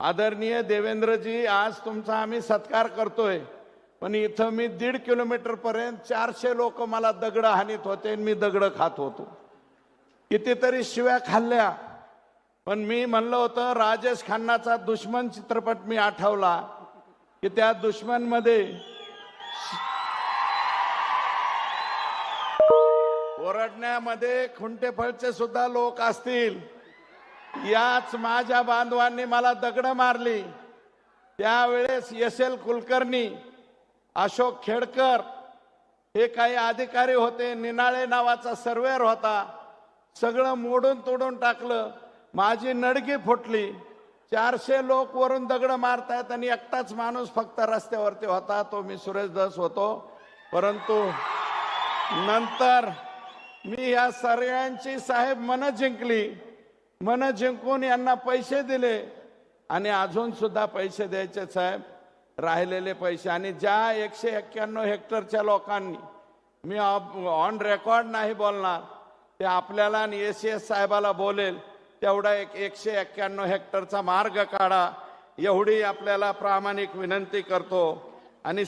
आदरणीय देवेंद्रजी आज तुमचा आम्ही सत्कार करतोय. पण इथं मी दीड किलोमीटर पर्यंत चारशे लोक मला दगड हानीत होते आणि मी दगड खात होतो. कितीतरी शिव्या खाल्ल्या. पण मी म्हणलं होतं राजेश खन्नाचा दुश्मन चित्रपट मी आठवला की त्या दुश्मनमध्ये ओरडण्यामध्ये खुंटेफळचे सुद्धा लोक असतील. याच माझ्या बांधवांनी मला दगड मारली. त्यावेळेस एस एल कुलकर्णी अशोक खेडकर हे काही अधिकारी होते. निनाळे नावाचा सर्वेअर होता. सगळं मोडून तोडून टाकलं. माझी नडगी फुटली. चारशे लोक वरून दगड मारतायत आणि एकटाच माणूस फक्त रस्त्यावरती होता. तो मी सुरेश दस होतो. परंतु नंतर मी या सगळ्यांची साहेब मन जिंकली. मन जिंकून यांना पैसे दिले आणि अजून सुद्धा पैसे द्यायचे साहेब राहिलेले पैसे. आणि ज्या एकशे एक्क्याण्णव हेक्टरच्या लोकांनी मी ऑन रेकॉर्ड नाही बोलणार ते आपल्याला आणि एस एस साहेबाला बोलेल तेवढा एक एकशे एक्क्याण्णव हेक्टरचा मार्ग काढा. एवढी आपल्याला प्रामाणिक विनंती करतो. आणि